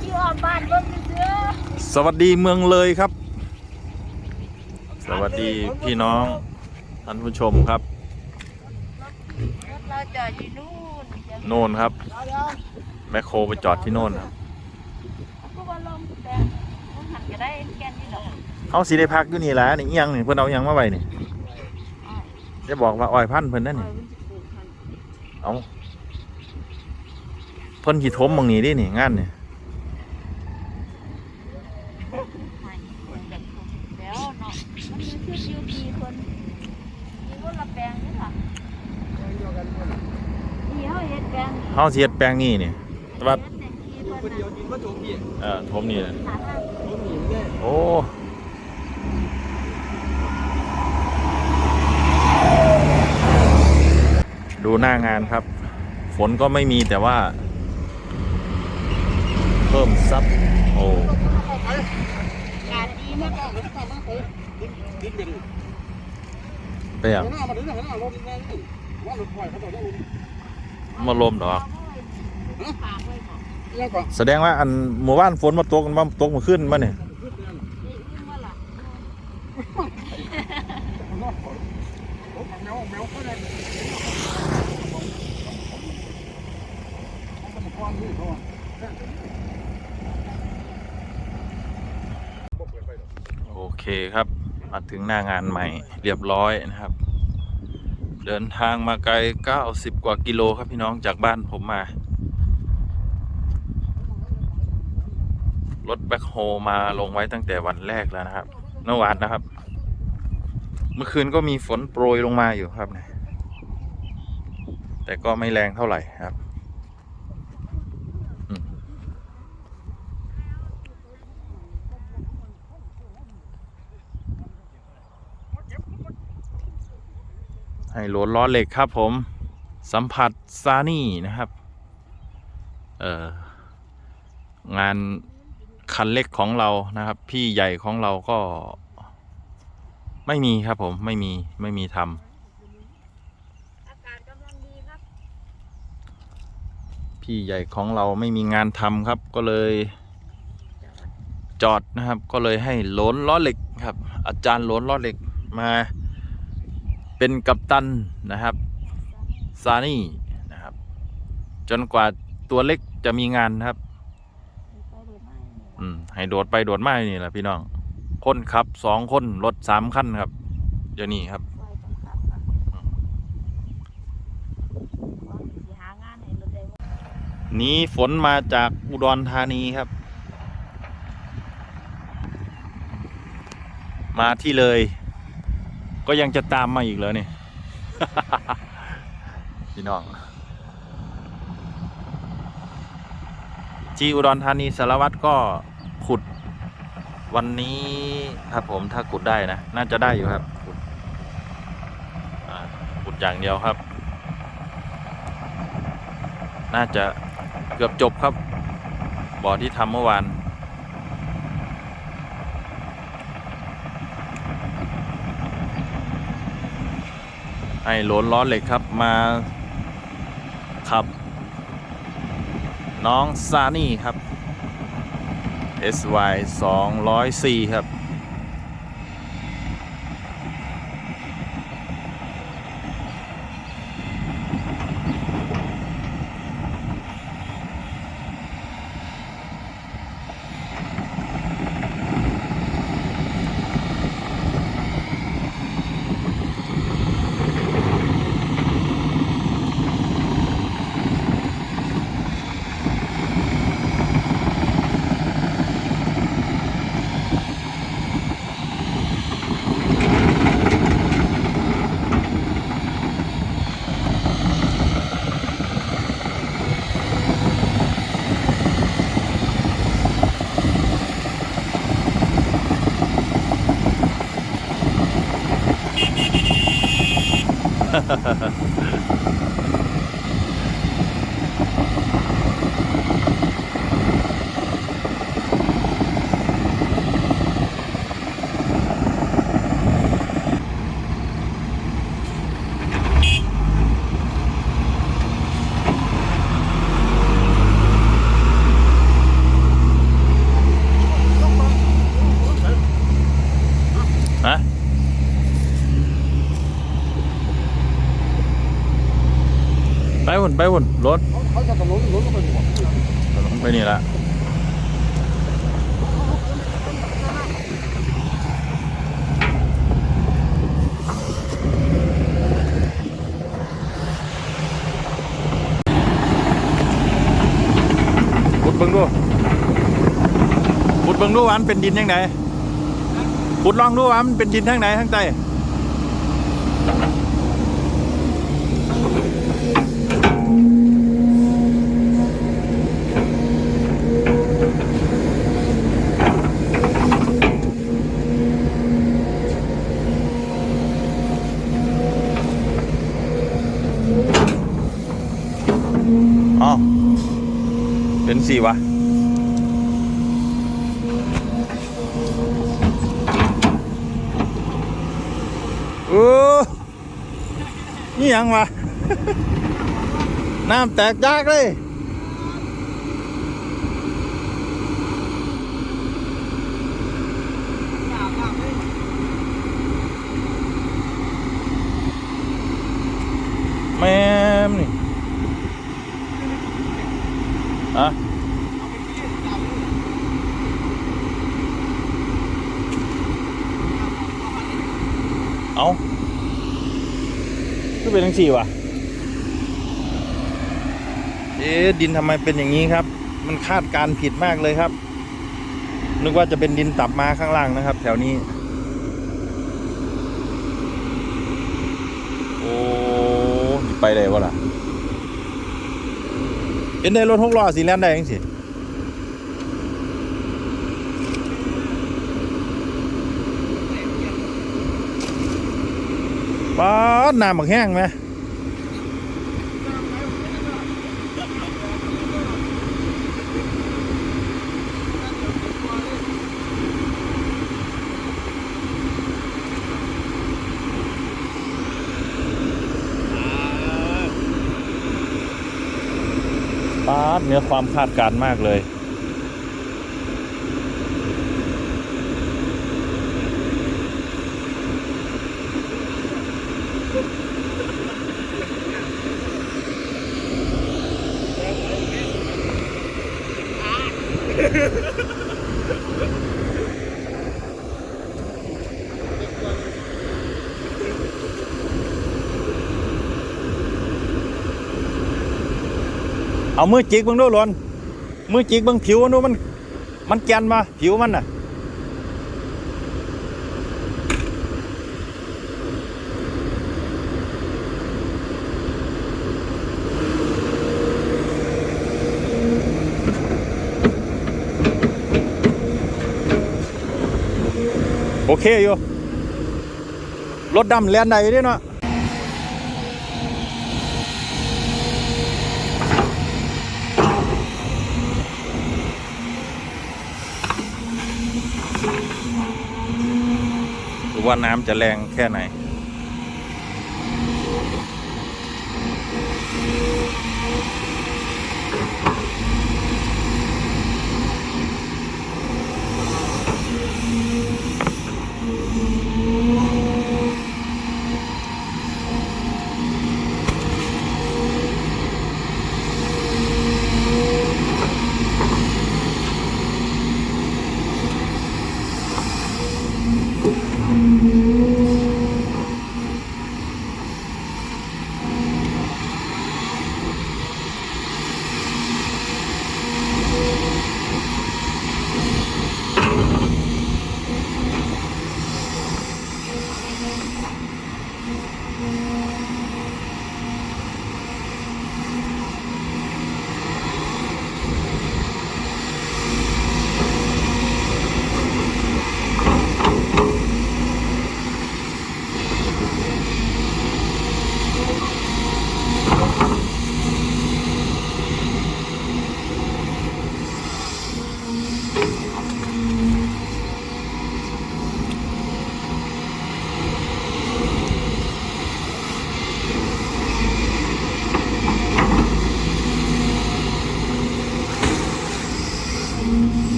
ขี่ออกบ้านเบิ่งซื่อสวัสดีเมืองเลยครับ สวัสดีพี่น้องท่านผู้ชมครับรถเราจอดอยู่นู่นโน่นครับ แมคโครไปจอดที่โน่นครับก็ว่าลมแต่มันหันก็ได้แกนนี่ดอกเขาสีได้พักอยู่นี่แหละนี่อิหยังนี่เพิ่นเอาอิหยังมาไว้นี่จะบอกว่าอ้อยพันเพิ่นนั่นเนี่เอาเพิ่นขี่ทมบางนี้ดินี่งานนี่ ให้แบบแล้วเนาะมันมีคืออยู่ดีคนมีคนละแปลงนี่ล่ะนี่เฮาเฮ็ดแปลง เฮาสิเฮ็ดแปลงนี่นี่แต่ว่าเฮ็ดแต่ที่คเพิ่นนเดียวน่ะกินก็ถูกพี่เอ่อทมนี่นะหาทางผมหนีไม่ได้โอ้ดูหน้างานครับ ฝนก็ไม่มีแต่ว่า เพิ่มซับโอ้การดีมากดิ้นเป็นไปอย่างหน้า มาดึงหน้ารถแน่นี่ว่ารถไฟเขาต่อได้มาลมดอกฝากไว้บ่ยังก่อนแสดงว่าอันหมู่บ้านฝนมาตกมาตกมาขึ้นมาเนี่ยขึ้นเดือนนี่อึ้งว่าล่ะแมวแมวเขาได้มันควันนี่เขาโอเคครับ มาถึงหน้างานใหม่เรียบร้อยนะครับ เดินทางมาไกล 90 กว่ากิโลครับพี่น้องจากบ้านผมมา รถแบ็คโฮมาลงไว้ตั้งแต่วันแรกแล้วนะครับเมื่อวานนะครับ เมื่อคืนก็มีฝนโปรยลงมาอยู่ครับแต่ก็ไม่แรงเท่าไหร่ครับ ให้โหลดล้อเหล็กครับผมสัมผัสซานี่นะครับ เอ่องานคันเล็กของเรานะครับ พี่ใหญ่ของเราก็ไม่มีครับผมไม่มีไม่มีทำอากาศกำลังดีครับพี่ใหญ่ของเราไม่มีงานทำครับก็เลย จอดนะครับ ก็เลยให้โหลนล้อเหล็กครับ อาจารย์โหลนล้อเหล็กมา เป็นกัปตันนะครับซานี่นะครับ จนกว่าตัวเล็กจะมีงานนะครับอืมให้โดดไปโดดมานี่แหละพี่น้อง คนขับสองคนรถสามคันครับเดี๋ยวนี้ครับหางานให้รถได้บ่หนี้ฝนมาจากอุดรธานีครับ มาที่เลย ก็ยังจะตามมาอีกเหรอเนี่ยพี่น้องที่อุดรธานีสารวัตรก็ขุดวันนี้ครับผมถ้าขุดได้นะ น่าจะได้อยู่ครับ ขุดอ่าขุดอย่างเดียวครับ น่าจะเกือบจบครับบ่อที่ทำเมื่อวาน ไอ้หลนล้อเหล็กครับมาขับ น้องซานี่ครับ SY 204 ครับ อ หุ่น ไปหุ่นรถเขาจะถนนรถก็ไปหมดลงไปนี่ละขุดเบิ่งดูขุดเบิ่งดูว่ามันเป็นดินยังไงขุดลองดูว่ามันเป็นดินทางไหนทางใต้ อ๋อเป็น สี่วะเออนี่ยังวะ น้ำแตกจากเลยแม่มนี่อะเอาคือเป็นทั้ง สี่วะเอ๊ดินทำไมเป็นอย่างนี้ครับ มันคาดการผิดมากเลยครับ นึกว่าจะเป็นดินตับมาข้างล่างนะครับ แถวนี้ โอ้ไปได้วะล่ะเห็นได้รถหกล้อสีแลนได้ยังสิป้าดน้ำบักแห้งไหม ดเนื้อความคาดการณ์มากเลย มือจิกเบังดูหลวนมือจิกเบังผิวมันดูมัน มันแกนมาผิวมันน่ะโอเคอยู่รถดำแลนได้อยู่เนาะ ว่าน้ำจะแรงแค่ไหน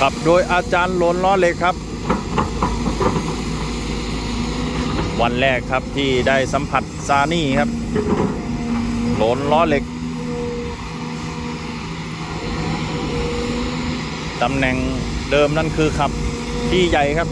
ขับโดยอาจารย์หลนล้อเหล็กครับ วันแรกครับที่ได้สัมผัสซานี่ครับหลนล้อเหล็กตำแหน่งเดิมนั่นคือขับที่ใหญ่ครับ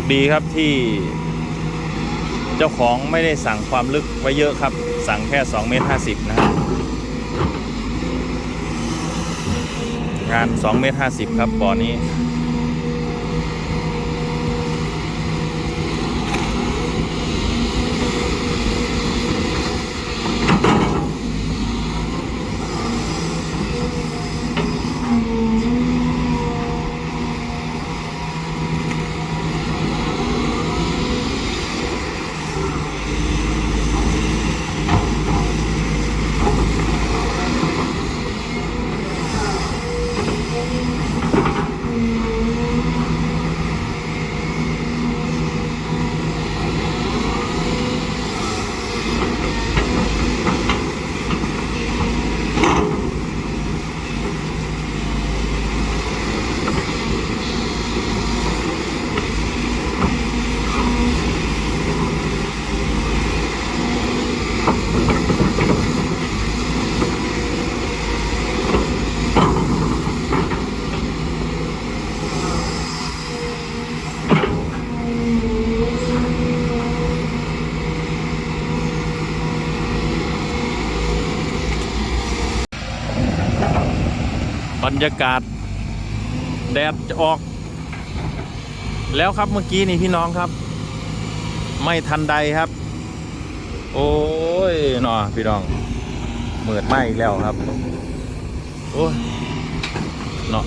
คดีครับที่เจ้าของไม่ได้สั่งความลึกไว้เยอะครับ สั่งแค่2เมตร50 นะครับ งาน2เมตร50 ครับบ่อนี้ บ รยากาศ แดดจะออก แล้วครับเมื่อกี้นี่พี่น้องครับ ไม่ทันใดครับ โอ้ยหนอพี่น้องเหมืดไหมอีกแล้วครับ โอ้ยเนาะ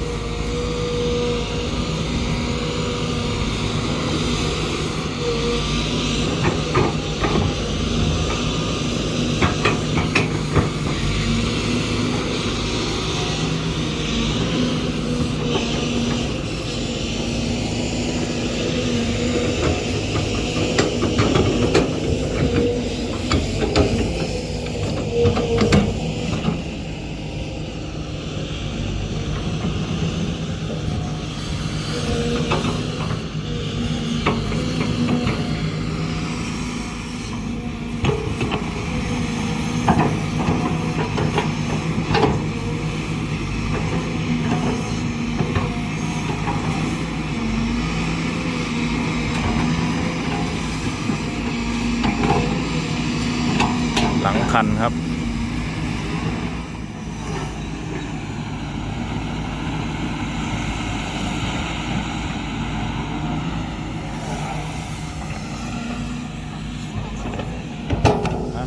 คันครับฮะ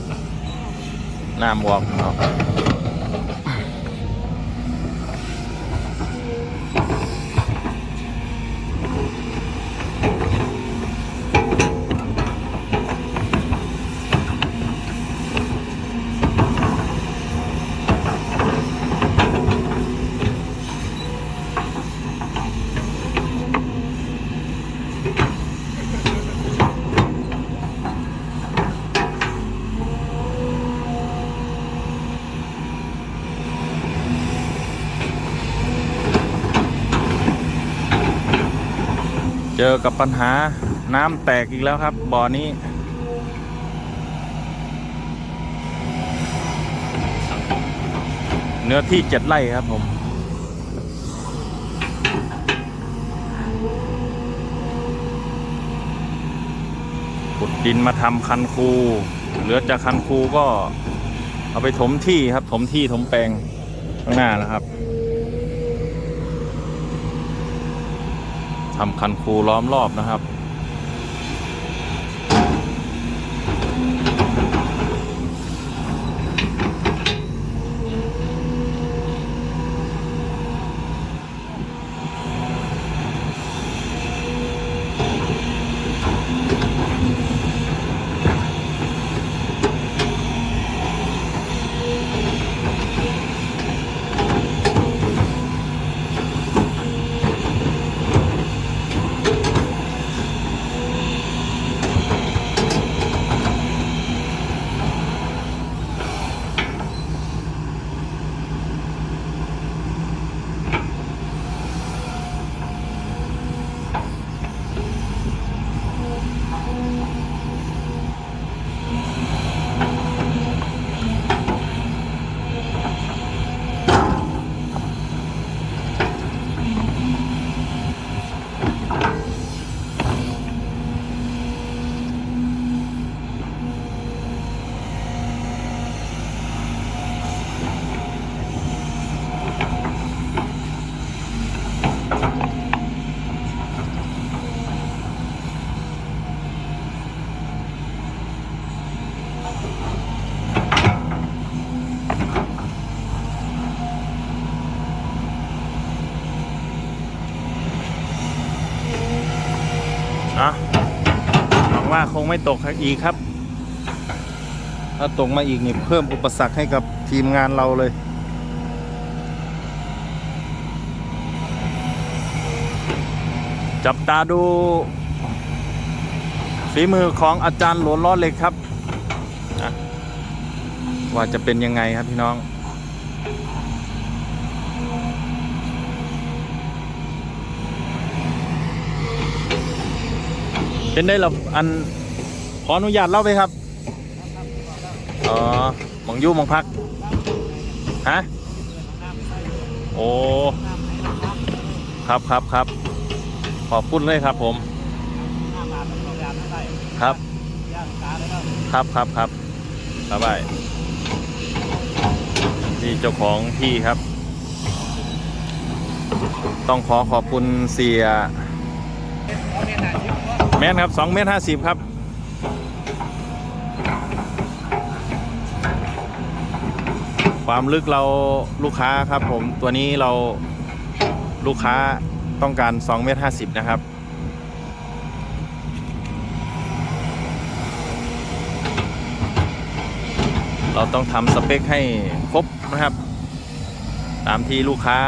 น้ำออกเอา เจอกับปัญหาน้ำแตกอีกแล้วครับ บ่อนี้ เนื้อที่เจ็ดไร่ครับผม ขุดดินมาทำคันคู เหลือจากคันคูก็เอาไปถมที่ครับ ถมที่ถมแปลงข้างหน้านะครับ ทำคันคูล้อมรอบนะครับ ตกอีกครับ ถ้าตกมาอีกนี่เพิ่มอุปสรรคให้กับทีมงานเราเลย จับตาดูฝีมือของอาจารย์หลวนล้อเหล็กครับอะว่าจะเป็นยังไงครับพี่น้องเป็นได้หรออัน ขออนุญาตเล่าไปครับ อ๋อมองยู่มองพัก ฮะ โอ้ ครับครับครับ ขอบคุณเลยครับผม ครับ ครับครับครับบ๊ายบายนี่เจ้าของที่ครับ ต้องขอขอบคุณเสีย แม่นครับสองเมตรห้าสิบครับ ความลึกเราลูกค้าครับผมตัวนี้เราลูกค้าต้องการ2เมตร50 นะครับ เราต้องทำสเปคให้ครบนะครับ ตามที่ลูกค้า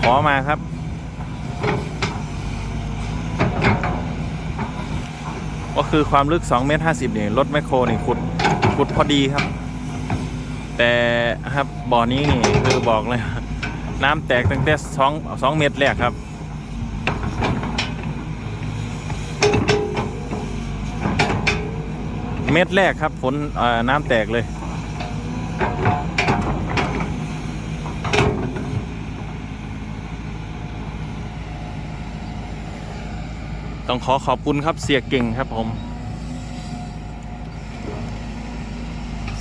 ขอมาครับก็คือความลึก2เมตร50เนี่ยรถแมคโครนี่ขุด ขุดพอดีครับ แต่ครับบ่อนี้นี่คือบอกเลย น้ำแตกตั้งแต่สองสองเมตรแรกครับเม็ดแรกครับฝนน้ำแตกเลย ต้องขอขอบคุณครับเสียเก่งครับผม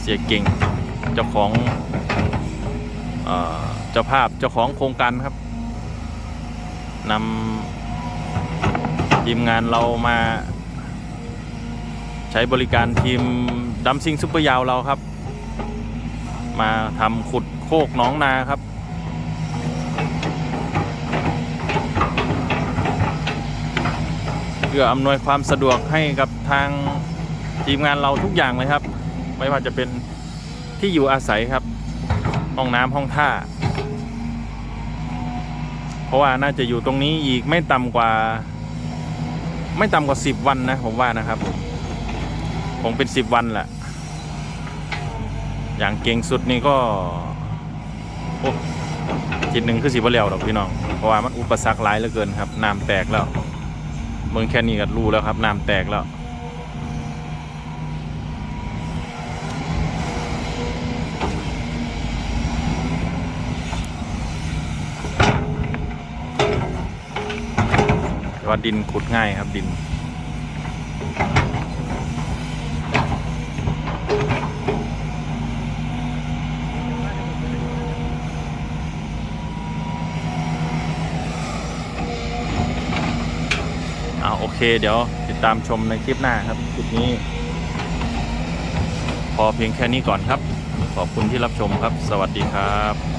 เสียเก่งเจ้าของเออเจ้าภาพเจ้าของโครงการครับนำทีมงานเรามาใช้บริการทีมดัมซิงซุปเปอร์ยาวเราครับ มาทำขุดโคกหน้องนาครับเพื่ออำนวยความสะดวกให้กับทางทีมงานเราทุกอย่างเลยครับ ไม่ว่าจะเป็นที่อยู่อาศัยครับ ห้องน้ำห้องท่า เพราะว่าน่าจะอยู่ตรงนี้อีกไม่ต่ำกว่า ไม่ต่ำกว่าสิบวันนะผมว่านะครับคงเป็นสิบวันแหละอย่างเก่งสุดนี่ก็โอ้จิตหนึ่งคือสิบวันแล้วดอกพี่น้อง เพราะว่ามันอุปสรรคหลายเหลือเกินครับน้ำแตกแล้วเมืองแค่นี้ก็รู้แล้วครับน้ำแตกแล้ว ว่าดินขุดง่ายครับดิน เอาโอเค เดี๋ยวติดตามชมในคลิปหน้าครับคลิปนี้ พอเพียงแค่นี้ก่อนครับ ขอบคุณที่รับชมครับ สวัสดีครับ